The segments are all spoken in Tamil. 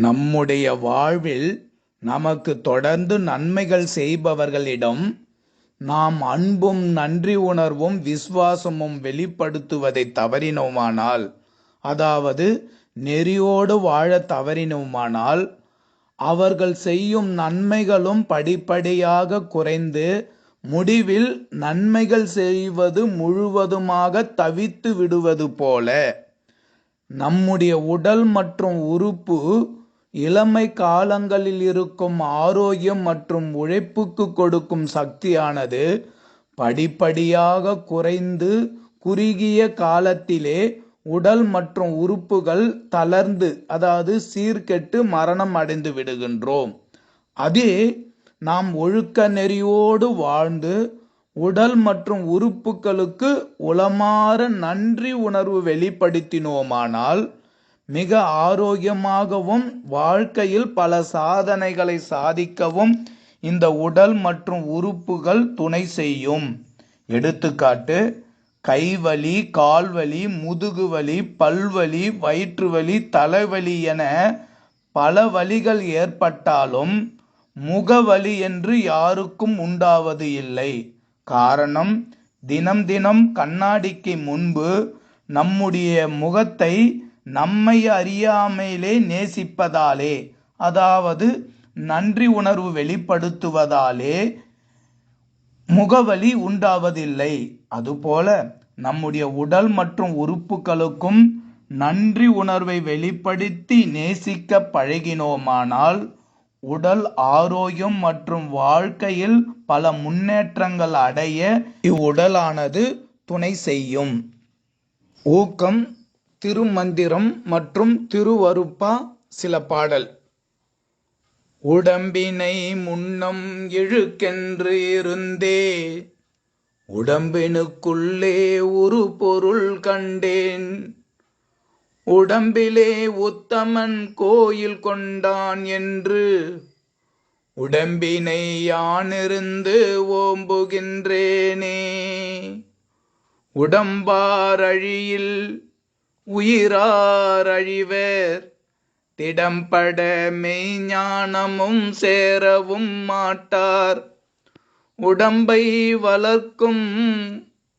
நம்முடைய வாழ்வில் நமக்கு தொடர்ந்து நன்மைகள் செய்பவர்களிடம் நாம் அன்பும் நன்றி உணர்வும் விசுவாசமும் வெளிப்படுத்துவதை தவறினோமானால் அதாவது நெறியோடு வாழ தவறினோமானால் அவர்கள் செய்யும் நன்மைகளும் படிப்படியாக குறைந்து முடிவில் நன்மைகள் செய்வது முழுவதுமாக தவித்து விடுவது போல நம்முடைய உடல் மற்றும் உறுப்பு இளமை காலங்களில் இருக்கும் ஆரோக்கியம் மற்றும் உழைப்புக்கு கொடுக்கும் சக்தியானது படிப்படியாக குறைந்து குறுகிய காலத்திலே உடல் மற்றும் உறுப்புகள் தளர்ந்து அதாவது சீர்கெட்டு மரணம் அடைந்து விடுகின்றோம். அதே நாம் ஒழுக்க நெறியோடு வாழ்ந்து உடல் மற்றும் உறுப்புகளுக்கு உளமாற நன்றி உணர்வு வெளிப்படுத்தினோமானால் மிக ஆரோக்கியமாகவும் வாழ்க்கையில் பல சாதனைகளை சாதிக்கவும் இந்த உடல் மற்றும் உறுப்புகள் துணை செய்யும். எடுத்துக்காட்டு கைவலி கால்வலி முதுகுவலி பல்வலி வயிற்றுவலி தலைவலி என பல வலிகள் ஏற்பட்டாலும் முகவலி என்று யாருக்கும் உண்டாவது இல்லை. காரணம் தினம் தினம் கண்ணாடிக்கு முன்பு நம்முடைய முகத்தை நம்மை அறியாமையிலே நேசிப்பதாலே அதாவது நன்றி உணர்வு வெளிப்படுத்துவதாலே முகவலி உண்டாவதில்லை. அதுபோல நம்முடைய உடல் மற்றும் உறுப்புகளுக்கும் நன்றி உணர்வை வெளிப்படுத்தி நேசிக்க பழகினோமானால் உடல் ஆரோக்கியம் மற்றும் வாழ்க்கையில் பல முன்னேற்றங்கள் அடைய இவ்வுடலானது துணை செய்யும். ஊக்கம் திருமந்திரம் மற்றும் திருவருப்பா சில பாடல். உடம்பினை முன்னம் இழுக்கென்று இருந்தே உடம்பினுக்குள்ளே ஒரு பொருள் கண்டேன். உடம்பிலே உத்தமன் கோயில் கொண்டான் என்று உடம்பினை யானிருந்து ஓம்புகின்றேனே. உடம்பாரழியில் உயிரார் அழிவேர். திடம்பட மெய்ஞானமும் சேரவும் மாட்டார். உடம்பை வளர்க்கும்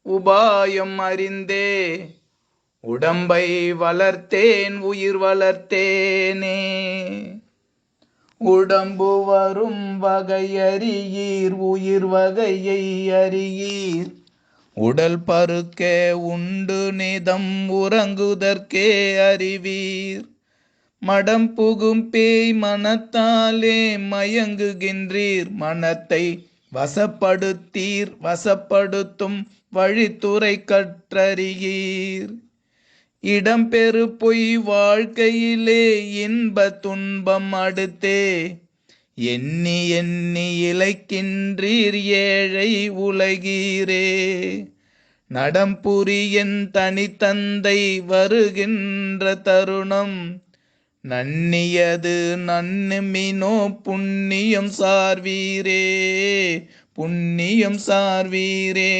உபாயம் அறிந்தே. உடம்பை வளர்த்தேன் உயிர் வளர்த்தேனே. உடம்பு வரும் வகையறியீர் உயிர் வகையை அறியீர். உடல் பருக்கே உண்டு நிதம் உறங்குதற்கே அறிவீர். மடம் புகும் பேய் மனத்தாலே மயங்குகின்றீர். மனத்தை வசப்படுத்தீர் வசப்படுத்தும் வழித்துறை கற்றறியீர். இடம்பெறு பொய் வாழ்க்கையிலே இன்ப துன்பம் அடுத்தே. எண்ணி எண்ணி இழைக்கின்றீர் ஏழை உலகீரே. நடம்புரியன் தனித்தந்தை வருகின்ற தருணம். நன்னியது நன்னுமினோ புண்ணியம் சார்வீரே புண்ணியம் சார்வீரே.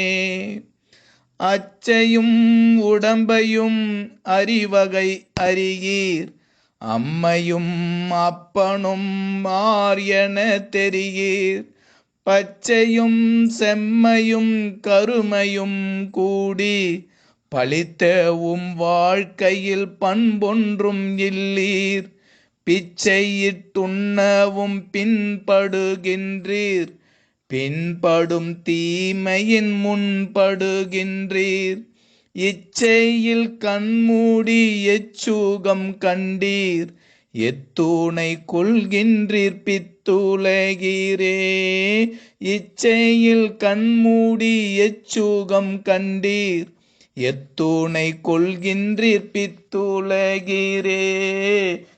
அச்சையும் உடம்பையும் அறிவகை அறியீர். அம்மையும் அப்பனும் மாரியன தெரியீர். பச்சையும் செம்மையும் கருமையும் கூடி பழித்தவும் வாழ்க்கையில் பண்பொன்றும் இல்லீர். பிச்சையிட்டுண்ணவும் பின்படுகின்றீர். பின்படும் தீமையின் முன்படுகின்றீர். இச்சையில் கண்மூடி எச்சூகம் கண்டீர். எத்தூணை கொள்கின்றீர் பித்துலகீரே இச்சையில் கண்மூடி எச்சூகம் கண்டீர். எத்தூணை கொள்கின்றீர் பித்துலகீரே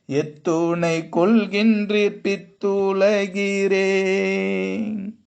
எத்தூணை கொள்கின்றீர் பித்துலகீரே